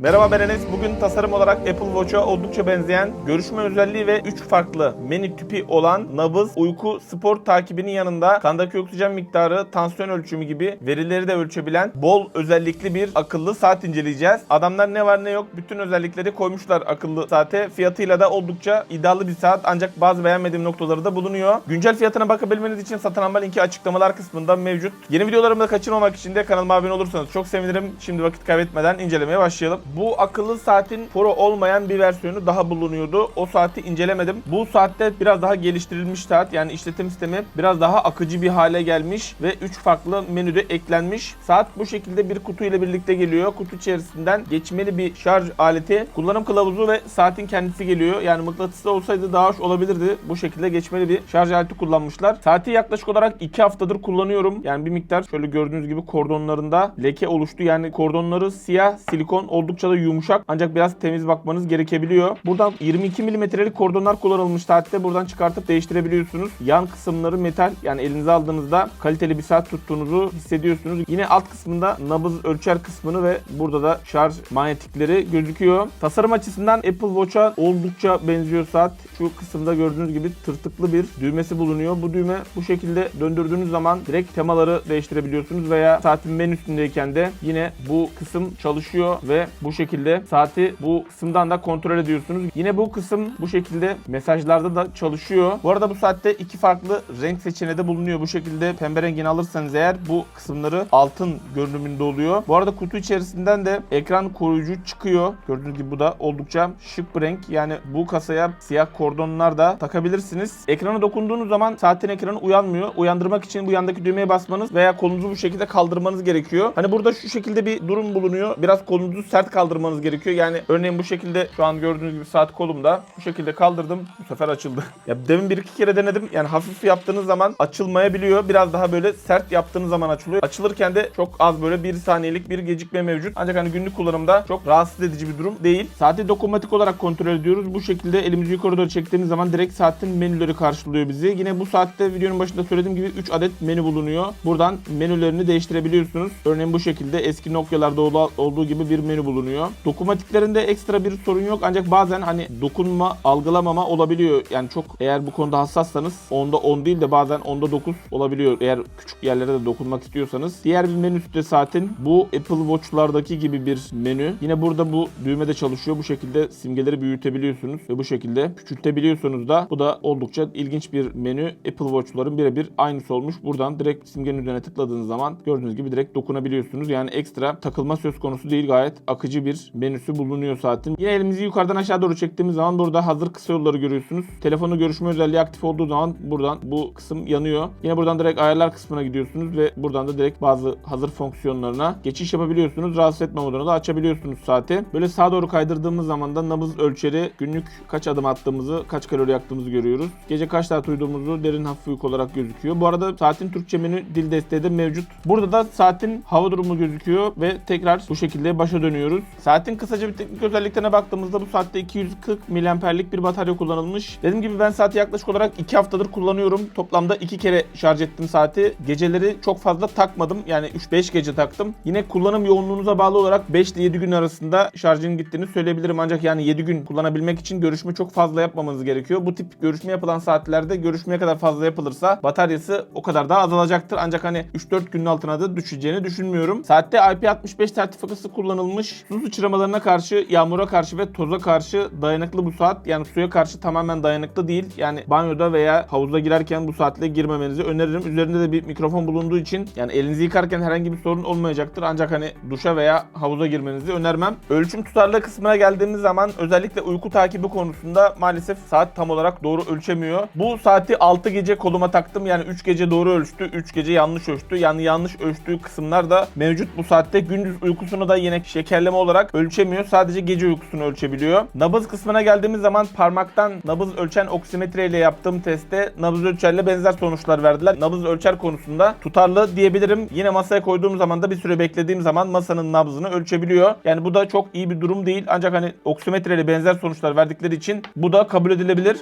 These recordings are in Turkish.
Merhaba ben Enes. Bugün tasarım olarak Apple Watch'a oldukça benzeyen, görüşme özelliği ve 3 farklı menü tipi olan nabız, uyku, spor takibinin yanında kandaki oksijen miktarı, tansiyon ölçümü gibi verileri de ölçebilen bol özellikli bir akıllı saat inceleyeceğiz. Adamlar ne var ne yok bütün özellikleri koymuşlar akıllı saate. Fiyatıyla da oldukça iddialı bir saat ancak bazı beğenmediğim noktaları da bulunuyor. Güncel fiyatına bakabilmeniz için satın alma linki açıklamalar kısmında mevcut. Yeni videolarımı da kaçırmamak için de kanalıma abone olursanız çok sevinirim. Şimdi vakit kaybetmeden incelemeye başlayalım. Bu akıllı saatin Pro olmayan bir versiyonu daha bulunuyordu. O saati incelemedim. Bu saatte biraz daha geliştirilmiş saat yani işletim sistemi biraz daha akıcı bir hale gelmiş ve 3 farklı menüde eklenmiş. Saat bu şekilde bir kutu ile birlikte geliyor. Kutu içerisinden geçmeli bir şarj aleti, kullanım kılavuzu ve saatin kendisi geliyor. Yani mıknatıslı olsaydı daha hoş olabilirdi. Bu şekilde geçmeli bir şarj aleti kullanmışlar. Saati yaklaşık olarak 2 haftadır kullanıyorum. Yani bir miktar şöyle gördüğünüz gibi kordonlarında leke oluştu. Yani kordonları siyah silikon oldukça da yumuşak ancak biraz temiz bakmanız gerekebiliyor. Buradan 22 milimetrelik kordonlar kullanılmış saatte buradan çıkartıp değiştirebiliyorsunuz. Yan kısımları metal yani elinize aldığınızda kaliteli bir saat tuttuğunuzu hissediyorsunuz. Yine alt kısmında nabız ölçer kısmını ve burada da şarj manyetikleri gözüküyor. Tasarım açısından Apple Watch'a oldukça benziyor saat. Şu kısımda gördüğünüz gibi tırtıklı bir düğmesi bulunuyor. Bu düğme bu şekilde döndürdüğünüz zaman direkt temaları değiştirebiliyorsunuz veya saatin menüsündeyken de yine bu kısım çalışıyor ve bu şekilde saati bu kısımdan da kontrol ediyorsunuz. Yine bu kısım bu şekilde mesajlarda da çalışıyor. Bu arada bu saatte iki farklı renk seçeneği de bulunuyor. Bu şekilde pembe rengini alırsanız eğer bu kısımları altın görünümünde oluyor. Bu arada kutu içerisinden de ekran koruyucu çıkıyor. Gördüğünüz gibi bu da oldukça şık bir renk. Yani bu kasaya siyah kordonlar da takabilirsiniz. Ekrana dokunduğunuz zaman saatin ekranı uyanmıyor. Uyandırmak için bu yandaki düğmeye basmanız veya kolunuzu bu şekilde kaldırmanız gerekiyor. Hani burada şu şekilde bir durum bulunuyor. Biraz kolunuzu sert kaldırmanız gerekiyor. Yani örneğin bu şekilde şu an gördüğünüz gibi saat kolumda. Bu şekilde kaldırdım. Bu sefer açıldı. ya demin bir iki kere denedim. Yani hafif yaptığınız zaman açılmayabiliyor. Biraz daha böyle sert yaptığınız zaman açılıyor. Açılırken de çok az böyle bir saniyelik bir gecikme mevcut. Ancak hani günlük kullanımda çok rahatsız edici bir durum değil. Saati dokunmatik olarak kontrol ediyoruz. Bu şekilde elimizi yukarı doğru çektiğimiz zaman direkt saatin menüleri karşılıyor bizi. Yine bu saatte videonun başında söylediğim gibi 3 adet menü bulunuyor. Buradan menülerini değiştirebiliyorsunuz. Örneğin bu şekilde eski Nokia'larda ol- olduğu gibi bir menü bulunuyor. Dokunmatiklerinde ekstra bir sorun yok ancak bazen hani dokunma, algılamama olabiliyor. Yani çok eğer bu konuda hassassanız onda 10 değil de bazen onda 9 olabiliyor. Eğer küçük yerlere de dokunmak istiyorsanız. Diğer bir menüsü de saatin bu Apple Watch'lardaki gibi bir menü. Yine burada bu düğme de çalışıyor. Bu şekilde simgeleri büyütebiliyorsunuz ve bu şekilde küçültebiliyorsunuz da. Bu da oldukça ilginç bir menü. Apple Watch'ların birebir aynısı olmuş. Buradan direkt simgenin üzerine tıkladığınız zaman gördüğünüz gibi direkt dokunabiliyorsunuz. Yani ekstra takılma söz konusu değil. Gayet akıcı bir menüsü bulunuyor saatin. Yine elimizi yukarıdan aşağı doğru çektiğimiz zaman burada hazır kısa yolları görüyorsunuz. Telefonu görüşme özelliği aktif olduğu zaman buradan bu kısım yanıyor. Yine buradan direkt ayarlar kısmına gidiyorsunuz ve buradan da direkt bazı hazır fonksiyonlarına geçiş yapabiliyorsunuz. Rahatsız etme modunu da açabiliyorsunuz saati. Böyle sağa doğru kaydırdığımız zaman da nabız ölçeri günlük kaç adım attığımızı, kaç kalori yaktığımızı görüyoruz. Gece kaç saat uyuduğumuzu derin hafif uyku olarak gözüküyor. Bu arada saatin Türkçe menü dil desteği de mevcut. Burada da saatin hava durumu gözüküyor ve tekrar bu şekilde başa dönüyoruz. Saatin kısaca bir teknik özelliklerine baktığımızda bu saatte 240 miliamperlik bir batarya kullanılmış. Dediğim gibi ben saati yaklaşık olarak 2 haftadır kullanıyorum. Toplamda 2 kere şarj ettim saati. Geceleri çok fazla takmadım. Yani 3-5 gece taktım. Yine kullanım yoğunluğunuza bağlı olarak 5 ile 7 gün arasında şarjın gittiğini söyleyebilirim. Ancak yani 7 gün kullanabilmek için görüşme çok fazla yapmamanız gerekiyor. Bu tip görüşme yapılan saatlerde görüşmeye kadar fazla yapılırsa bataryası o kadar daha azalacaktır. Ancak hani 3-4 günün altına da düşeceğini düşünmüyorum. Saatte IP65 sertifikası kullanılmış. Su sıçramalarına karşı, yağmura karşı ve toza karşı dayanıklı bu saat. Yani suya karşı tamamen dayanıklı değil. Yani banyoda veya havuza girerken bu saatle girmemenizi öneririm. Üzerinde de bir mikrofon bulunduğu için yani elinizi yıkarken herhangi bir sorun olmayacaktır. Ancak hani duşa veya havuza girmenizi önermem. Ölçüm tutarlı kısmına geldiğimiz zaman özellikle uyku takibi konusunda maalesef saat tam olarak doğru ölçemiyor. Bu saati 6 gece koluma taktım. Yani 3 gece doğru ölçtü, 3 gece yanlış ölçtü. Yani yanlış ölçtüğü kısımlar da mevcut bu saatte. Gündüz uykusunu da yine şekerleme olarak ölçemiyor. Sadece gece uykusunu ölçebiliyor. Nabız kısmına geldiğimiz zaman parmaktan nabız ölçen oksimetre ile yaptığım testte nabız ölçerle benzer sonuçlar verdiler. Nabız ölçer konusunda tutarlı diyebilirim. Yine masaya koyduğum zaman da bir süre beklediğim zaman masanın nabzını ölçebiliyor. Yani bu da çok iyi bir durum değil. Ancak hani oksimetre ile benzer sonuçlar verdikleri için bu da kabul edilebilir.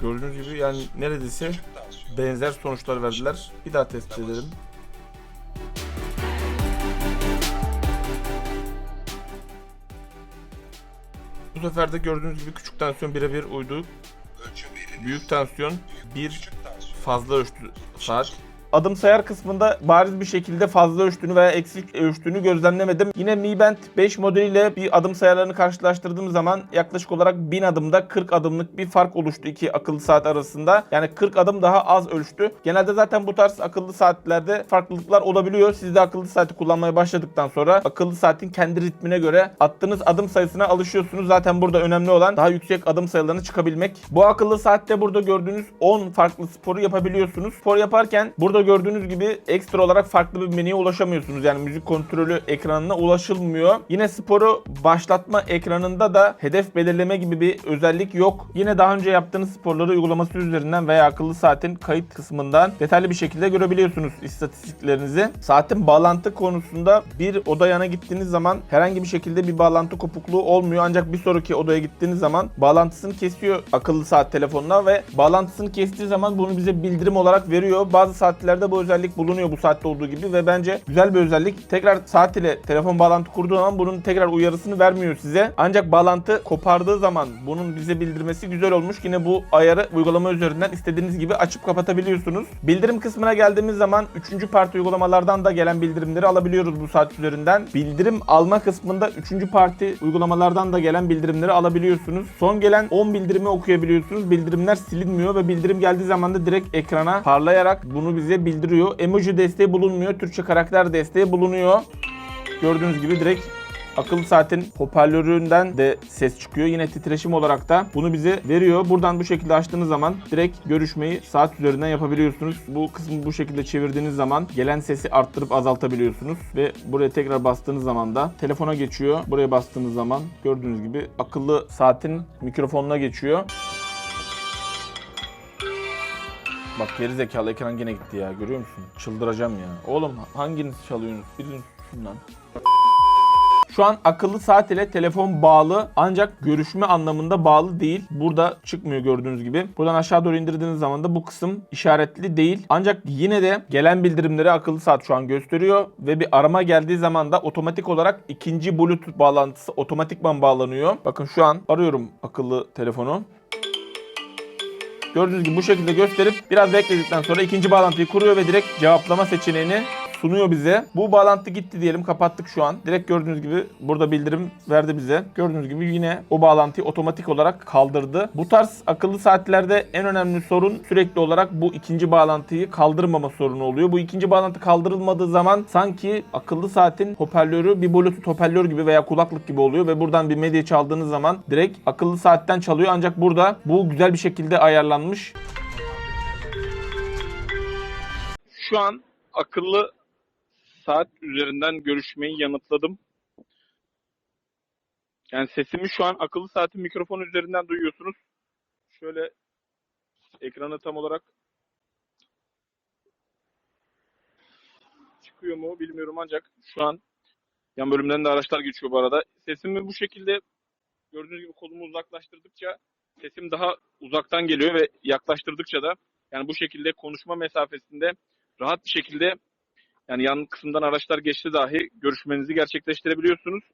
Gördüğünüz gibi yani neredeyse benzer sonuçlar verdiler. Bir daha test edelim. Bu sefer de gördüğünüz gibi küçük tansiyon birebir uydu. Büyük tansiyon bir fazla ölçtü saat. Adım sayar kısmında bariz bir şekilde fazla ölçtüğünü veya eksik ölçtüğünü gözlemlemedim. Yine Mi Band 5 modeliyle bir adım sayarlarını karşılaştırdığım zaman yaklaşık olarak 1000 adımda 40 adımlık bir fark oluştu iki akıllı saat arasında. Yani 40 adım daha az ölçtü. Genelde zaten bu tarz akıllı saatlerde farklılıklar olabiliyor. Siz de akıllı saati kullanmaya başladıktan sonra akıllı saatin kendi ritmine göre attığınız adım sayısına alışıyorsunuz. Zaten burada önemli olan daha yüksek adım sayılarına çıkabilmek. Bu akıllı saatte burada gördüğünüz 10 farklı sporu yapabiliyorsunuz. Spor yaparken burada gördüğünüz gibi ekstra olarak farklı bir menüye ulaşamıyorsunuz. Yani müzik kontrolü ekranına ulaşılmıyor. Yine sporu başlatma ekranında da hedef belirleme gibi bir özellik yok. Yine daha önce yaptığınız sporları uygulaması üzerinden veya akıllı saatin kayıt kısmından detaylı bir şekilde görebiliyorsunuz istatistiklerinizi. Saatin bağlantı konusunda bir oda yana gittiğiniz zaman herhangi bir şekilde bir bağlantı kopukluğu olmuyor. Ancak bir sonraki odaya gittiğiniz zaman bağlantısını kesiyor akıllı saat telefonuna ve bağlantısını kestiği zaman bunu bize bildirim olarak veriyor. Bazı saatlerde bu özellik bulunuyor bu saatte olduğu gibi ve bence güzel bir özellik. Tekrar saat ile telefon bağlantı kurduğu zaman bunun tekrar uyarısını vermiyor size. Ancak bağlantı kopardığı zaman bunun bize bildirmesi güzel olmuş. Yine bu ayarı uygulama üzerinden istediğiniz gibi açıp kapatabiliyorsunuz. Bildirim kısmına geldiğimiz zaman 3. parti uygulamalardan da gelen bildirimleri alabiliyoruz bu saat üzerinden. Bildirim alma kısmında 3. parti uygulamalardan da gelen bildirimleri alabiliyorsunuz. Son gelen 10 bildirimi okuyabiliyorsunuz. Bildirimler silinmiyor ve bildirim geldiği zaman da direkt ekrana parlayarak bunu bize bildiriyor. Emoji desteği bulunmuyor. Türkçe karakter desteği bulunuyor. Gördüğünüz gibi direkt akıllı saatin hoparlöründen de ses çıkıyor. Yine titreşim olarak da bunu bize veriyor. Buradan bu şekilde açtığınız zaman direkt görüşmeyi saat üzerinden yapabiliyorsunuz. Bu kısmı bu şekilde çevirdiğiniz zaman gelen sesi arttırıp azaltabiliyorsunuz. Ve buraya tekrar bastığınız zaman da telefona geçiyor. Buraya bastığınız zaman gördüğünüz gibi akıllı saatin mikrofonuna geçiyor. Bak geri zekalı ekran gene gitti ya görüyor musun? Çıldıracağım ya. Oğlum hanginiz çalıyorsunuz? Biriniz lan. Şu an akıllı saat ile telefon bağlı ancak görüşme anlamında bağlı değil. Burada çıkmıyor gördüğünüz gibi. Buradan aşağı doğru indirdiğiniz zaman da bu kısım işaretli değil. Ancak yine de gelen bildirimleri akıllı saat şu an gösteriyor ve bir arama geldiği zaman da otomatik olarak ikinci Bluetooth bağlantısı otomatikman bağlanıyor. Bakın şu an arıyorum akıllı telefonu. Gördüğünüz gibi bu şekilde gösterip biraz bekledikten sonra ikinci bağlantıyı kuruyor ve direkt cevaplama seçeneğini sunuyor bize. Bu bağlantı gitti diyelim kapattık şu an. Direkt gördüğünüz gibi burada bildirim verdi bize. Gördüğünüz gibi yine o bağlantıyı otomatik olarak kaldırdı. Bu tarz akıllı saatlerde en önemli sorun sürekli olarak bu ikinci bağlantıyı kaldırmama sorunu oluyor. Bu ikinci bağlantı kaldırılmadığı zaman sanki akıllı saatin hoparlörü bir bluetooth hoparlör gibi veya kulaklık gibi oluyor ve buradan bir medya çaldığınız zaman direkt akıllı saatten çalıyor. Ancak burada bu güzel bir şekilde ayarlanmış. Şu an akıllı saat üzerinden görüşmeyi yanıtladım. Yani sesimi şu an akıllı saatin mikrofonu üzerinden duyuyorsunuz. Şöyle ekranı tam olarak çıkıyor mu bilmiyorum ancak şu an yan bölümden de araçlar geçiyor bu arada. Sesimi bu şekilde gördüğünüz gibi kolumu uzaklaştırdıkça sesim daha uzaktan geliyor ve yaklaştırdıkça da yani bu şekilde konuşma mesafesinde rahat bir şekilde yani yan kısımdan araçlar geçti dahi görüşmenizi gerçekleştirebiliyorsunuz.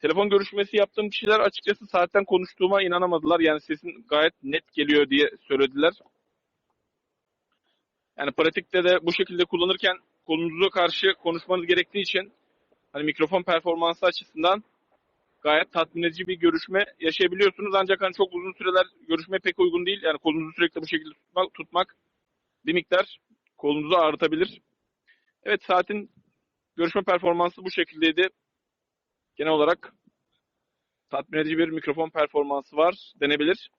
Telefon görüşmesi yaptığım kişiler açıkçası saatten konuştuğuma inanamadılar. Yani sesin gayet net geliyor diye söylediler. Yani pratikte de bu şekilde kullanırken kolunuza karşı konuşmanız gerektiği için hani mikrofon performansı açısından gayet tatmin edici bir görüşme yaşayabiliyorsunuz. Ancak hani çok uzun süreler görüşme pek uygun değil. Yani kolunuzu sürekli bu şekilde tutmak, tutmak bir miktar kolunuzu ağrıtabilir. Evet saatin görüşme performansı bu şekildeydi. Genel olarak tatmin edici bir mikrofon performansı var denebilir.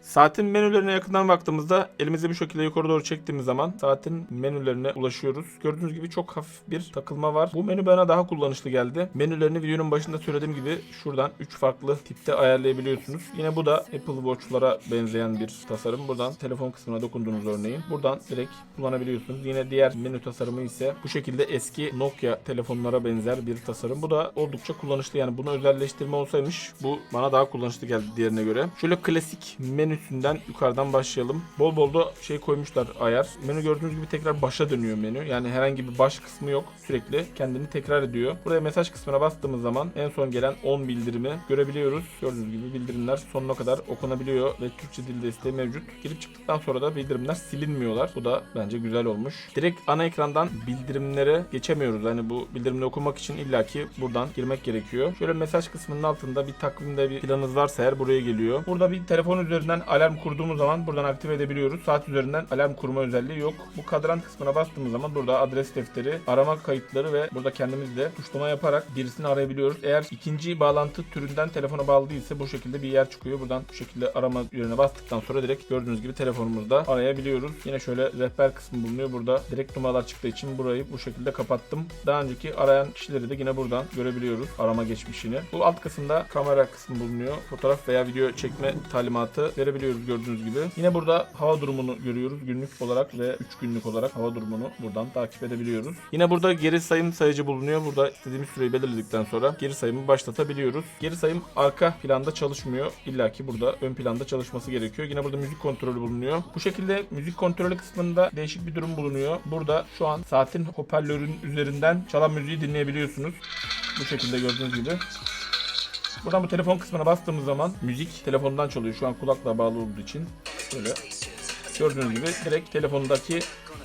Saatin menülerine yakından baktığımızda elimizi bu şekilde yukarı doğru çektiğimiz zaman saatin menülerine ulaşıyoruz. Gördüğünüz gibi çok hafif bir takılma var. Bu menü bana daha kullanışlı geldi. Menülerini videonun başında söylediğim gibi şuradan 3 farklı tipte ayarlayabiliyorsunuz. Yine bu da Apple Watch'lara benzeyen bir tasarım. Buradan telefon kısmına dokunduğunuz örneğin. Buradan direkt kullanabiliyorsunuz. Yine diğer menü tasarımı ise bu şekilde eski Nokia telefonlara benzer bir tasarım. Bu da oldukça kullanışlı. Yani bunu özelleştirme olsaymış bu bana daha kullanışlı geldi diğerine göre. Şöyle klasik menü menüsünden yukarıdan başlayalım. Bol bol da şey koymuşlar ayar. Menü gördüğünüz gibi tekrar başa dönüyor menü. Yani herhangi bir baş kısmı yok. Sürekli kendini tekrar ediyor. Buraya mesaj kısmına bastığımız zaman en son gelen 10 bildirimi görebiliyoruz. Gördüğünüz gibi bildirimler sonuna kadar okunabiliyor ve Türkçe dil desteği mevcut. Girip çıktıktan sonra da bildirimler silinmiyorlar. Bu da bence güzel olmuş. Direkt ana ekrandan bildirimlere geçemiyoruz. Hani bu bildirimleri okumak için illaki buradan girmek gerekiyor. Şöyle mesaj kısmının altında bir takvimde bir planınız varsa eğer buraya geliyor. Burada bir telefon üzerinden alarm kurduğumuz zaman buradan aktive edebiliyoruz. Saat üzerinden alarm kurma özelliği yok. Bu kadran kısmına bastığımız zaman burada adres defteri, arama kayıtları ve burada kendimiz de tuşlama yaparak birisini arayabiliyoruz. Eğer ikinci bağlantı türünden telefona bağlı değilse bu şekilde bir yer çıkıyor. Buradan bu şekilde arama yerine bastıktan sonra direkt gördüğünüz gibi telefonumuzda arayabiliyoruz. Yine şöyle rehber kısmı bulunuyor. Burada direkt numaralar çıktığı için burayı bu şekilde kapattım. Daha önceki arayan kişileri de yine buradan görebiliyoruz. Arama geçmişini. Bu alt kısımda kamera kısmı bulunuyor. Fotoğraf veya video çekme talimatı verebiliyoruz gördüğünüz gibi. Yine burada hava durumunu görüyoruz günlük olarak ve 3 günlük olarak hava durumunu buradan takip edebiliyoruz. Yine burada geri sayım sayıcı bulunuyor. Burada istediğimiz süreyi belirledikten sonra geri sayımı başlatabiliyoruz. Geri sayım arka planda çalışmıyor. İlla ki burada ön planda çalışması gerekiyor. Yine burada müzik kontrolü bulunuyor. Bu şekilde müzik kontrolü kısmında değişik bir durum bulunuyor. Burada şu an saatin hoparlörün üzerinden çalan müziği dinleyebiliyorsunuz. Bu şekilde gördüğünüz gibi. Buradan bu telefon kısmına bastığımız zaman müzik telefondan çalıyor. Şu an kulakla bağlı olduğu için. Böyle gördüğünüz gibi direkt telefondaki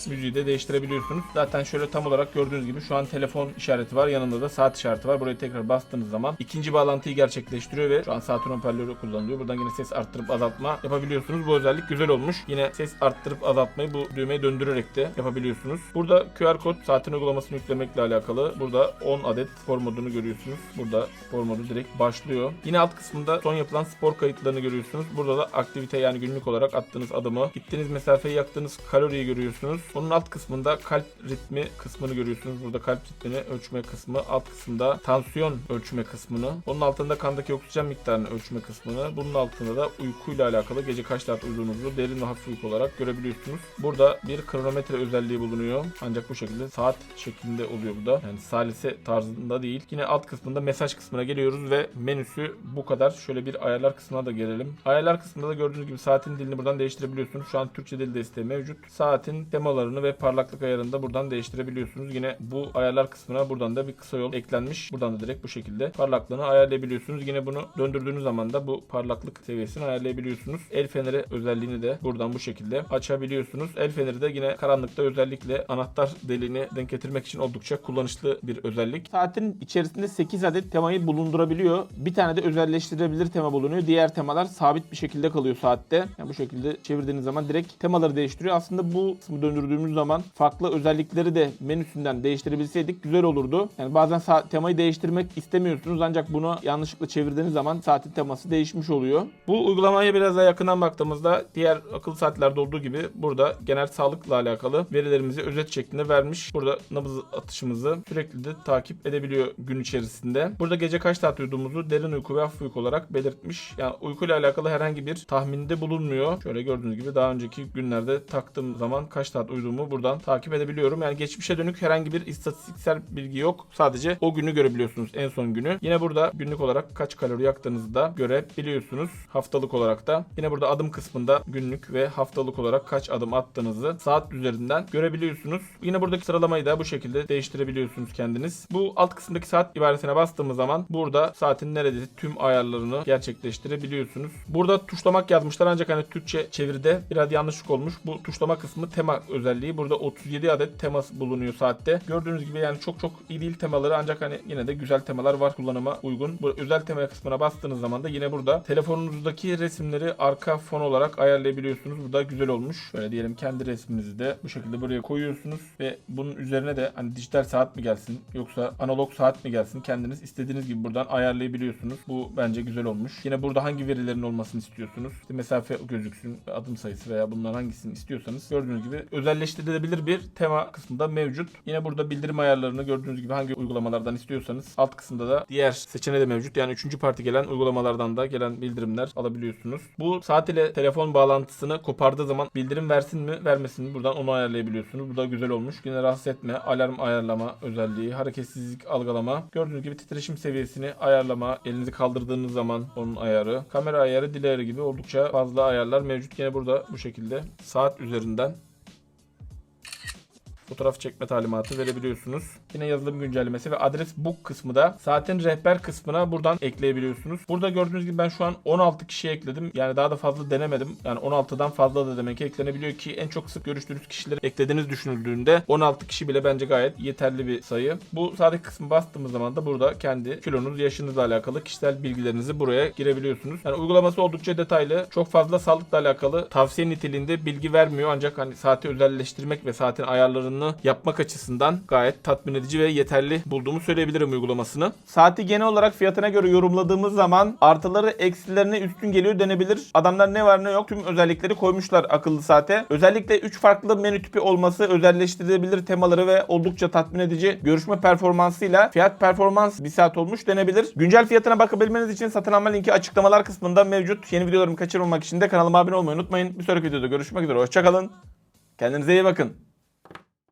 müziği de değiştirebiliyorsunuz. Zaten şöyle tam olarak gördüğünüz gibi şu an telefon işareti var. Yanında da saat işareti var. Buraya tekrar bastığınız zaman ikinci bağlantıyı gerçekleştiriyor ve şu an saatin hoparlörü kullanılıyor. Buradan yine ses arttırıp azaltma yapabiliyorsunuz. Bu özellik güzel olmuş. Yine ses arttırıp azaltmayı bu düğmeye döndürerek de yapabiliyorsunuz. Burada QR kod saatin uygulamasını yüklemekle alakalı. Burada 10 adet spor modunu görüyorsunuz. Burada spor modu direkt başlıyor. Yine alt kısmında son yapılan spor kayıtlarını görüyorsunuz. Burada da aktivite yani günlük olarak attığınız adımı, gittiğiniz mesafeyi, yaktığınız kaloriyi görüyorsunuz. Onun alt kısmında kalp ritmi kısmını görüyorsunuz. Burada kalp ritmini ölçme kısmı. Alt kısımda tansiyon ölçme kısmını. Onun altında kandaki oksijen miktarını ölçme kısmını. Bunun altında da uykuyla alakalı gece kaç saat uyuduğunuzu derin ve hafif uyku olarak görebiliyorsunuz. Burada bir kronometre özelliği bulunuyor. Ancak bu şekilde saat şeklinde oluyor bu da. Yani salise tarzında değil. Yine alt kısmında mesaj kısmına geliyoruz ve menüsü bu kadar. Şöyle bir ayarlar kısmına da gelelim. Ayarlar kısmında da gördüğünüz gibi saatin dilini buradan değiştirebiliyorsunuz. Şu an Türkçe dil desteği mevcut. Saatin temalarını ve parlaklık ayarını da buradan değiştirebiliyorsunuz. Yine bu ayarlar kısmına buradan da bir kısa yol eklenmiş. Buradan da direkt bu şekilde parlaklığını ayarlayabiliyorsunuz. Yine bunu döndürdüğünüz zaman da bu parlaklık seviyesini ayarlayabiliyorsunuz. El feneri özelliğini de buradan bu şekilde açabiliyorsunuz. El feneri de yine karanlıkta özellikle anahtar deliğini denk getirmek için oldukça kullanışlı bir özellik. Saatin içerisinde 8 adet temayı bulundurabiliyor. Bir tane de özelleştirilebilir tema bulunuyor. Diğer temalar sabit bir şekilde kalıyor saatte. Yani bu şekilde çevirdiğiniz zaman direkt temaları değiştiriyor. Aslında bu kısmı döndürdüğümüz zaman farklı özellikleri de menüsünden değiştirebilseydik güzel olurdu. Yani bazen saat temayı değiştirmek istemiyorsunuz ancak bunu yanlışlıkla çevirdiğiniz zaman saatin teması değişmiş oluyor. Bu uygulamaya biraz daha yakından baktığımızda diğer akıllı saatlerde olduğu gibi burada genel sağlıkla alakalı verilerimizi özet şeklinde vermiş. Burada nabız atışımızı sürekli de takip edebiliyor gün içerisinde. Burada gece kaç saat uyuduğumuzu derin uyku ve hafif uyku olarak belirtmiş. Yani uykuyla alakalı herhangi bir tahminde bulunmuyor. Şöyle gördüğünüz gibi daha önceki günlerde taktığım zaman kaç saat uyuduğumu buradan takip edebiliyorum. Yani geçmişe dönük herhangi bir istatistiksel bilgi yok. Sadece o günü görebiliyorsunuz en son günü. Yine burada günlük olarak kaç kalori yaktığınızı da görebiliyorsunuz. Haftalık olarak da. Yine burada adım kısmında günlük ve haftalık olarak kaç adım attığınızı saat üzerinden görebiliyorsunuz. Yine buradaki sıralamayı da bu şekilde değiştirebiliyorsunuz kendiniz. Bu alt kısımdaki saat ibaresine bastığımız zaman burada saatin neredeyse tüm ayarlarını gerçekleştirebiliyorsunuz. Burada tuşlamak yazmışlar ancak hani Türkçe çeviride biraz yanlışlık olmuş. Bu tuşlama kısmı tema özelliği. Burada 37 adet temas bulunuyor saatte. Gördüğünüz gibi yani çok çok iyi değil temaları ancak hani yine de güzel temalar var kullanıma uygun. Bu özel tema kısmına bastığınız zaman da yine burada telefonunuzdaki resimleri arka fon olarak ayarlayabiliyorsunuz. Bu da güzel olmuş. Böyle diyelim kendi resminizi de bu şekilde buraya koyuyorsunuz ve bunun üzerine de hani dijital saat mi gelsin yoksa analog saat mi gelsin kendiniz istediğiniz gibi buradan ayarlayabiliyorsunuz. Bu bence güzel olmuş. Yine burada hangi verilerin olmasını istiyorsunuz? İşte mesafe gözüksün, adım sayısı veya bunlar hangisini istiyorsanız gördüğünüz gibi özel özelleştirilebilir bir tema kısmında mevcut. Yine burada bildirim ayarlarını gördüğünüz gibi hangi uygulamalardan istiyorsanız alt kısımda da diğer seçeneği de mevcut. Yani üçüncü parti gelen uygulamalardan da gelen bildirimler alabiliyorsunuz. Bu saat ile telefon bağlantısını kopardığı zaman bildirim versin mi vermesin mi buradan onu ayarlayabiliyorsunuz. Bu da güzel olmuş. Yine rahatsız etme, alarm ayarlama özelliği, hareketsizlik algılama. Gördüğünüz gibi titreşim seviyesini ayarlama, elinizi kaldırdığınız zaman onun ayarı, kamera ayarı, dil ayarı gibi oldukça fazla ayarlar mevcut. Yine burada bu şekilde saat üzerinden fotoğraf çekme talimatı verebiliyorsunuz. Yine yazılım güncellemesi ve adres book kısmı da saatin rehber kısmına buradan ekleyebiliyorsunuz. Burada gördüğünüz gibi ben şu an 16 kişi ekledim. Yani daha da fazla denemedim. Yani 16'dan fazla da demek ki eklenebiliyor ki en çok sık görüştüğünüz kişileri eklediğiniz düşünüldüğünde 16 kişi bile bence gayet yeterli bir sayı. Bu saatteki kısmı bastığımız zaman da burada kendi kilonuz, yaşınızla alakalı kişisel bilgilerinizi buraya girebiliyorsunuz. Yani uygulaması oldukça detaylı. Çok fazla sağlıkla alakalı tavsiye niteliğinde bilgi vermiyor ancak hani saati özelleştirmek ve saatin ayarlarını yapmak açısından gayet tatmin edici ve yeterli bulduğumu söyleyebilirim uygulamasını. Saati genel olarak fiyatına göre yorumladığımız zaman artıları eksilerine üstün geliyor denebilir. Adamlar ne var ne yok tüm özellikleri koymuşlar akıllı saate. Özellikle 3 farklı menü tipi olması özelleştirilebilir temaları ve oldukça tatmin edici görüşme performansıyla fiyat performans bir saat olmuş denebilir. Güncel fiyatına bakabilmeniz için satın alma linki açıklamalar kısmında mevcut. Yeni videolarımı kaçırmamak için de kanalıma abone olmayı unutmayın. Bir sonraki videoda görüşmek üzere. Hoşçakalın. Kendinize iyi bakın.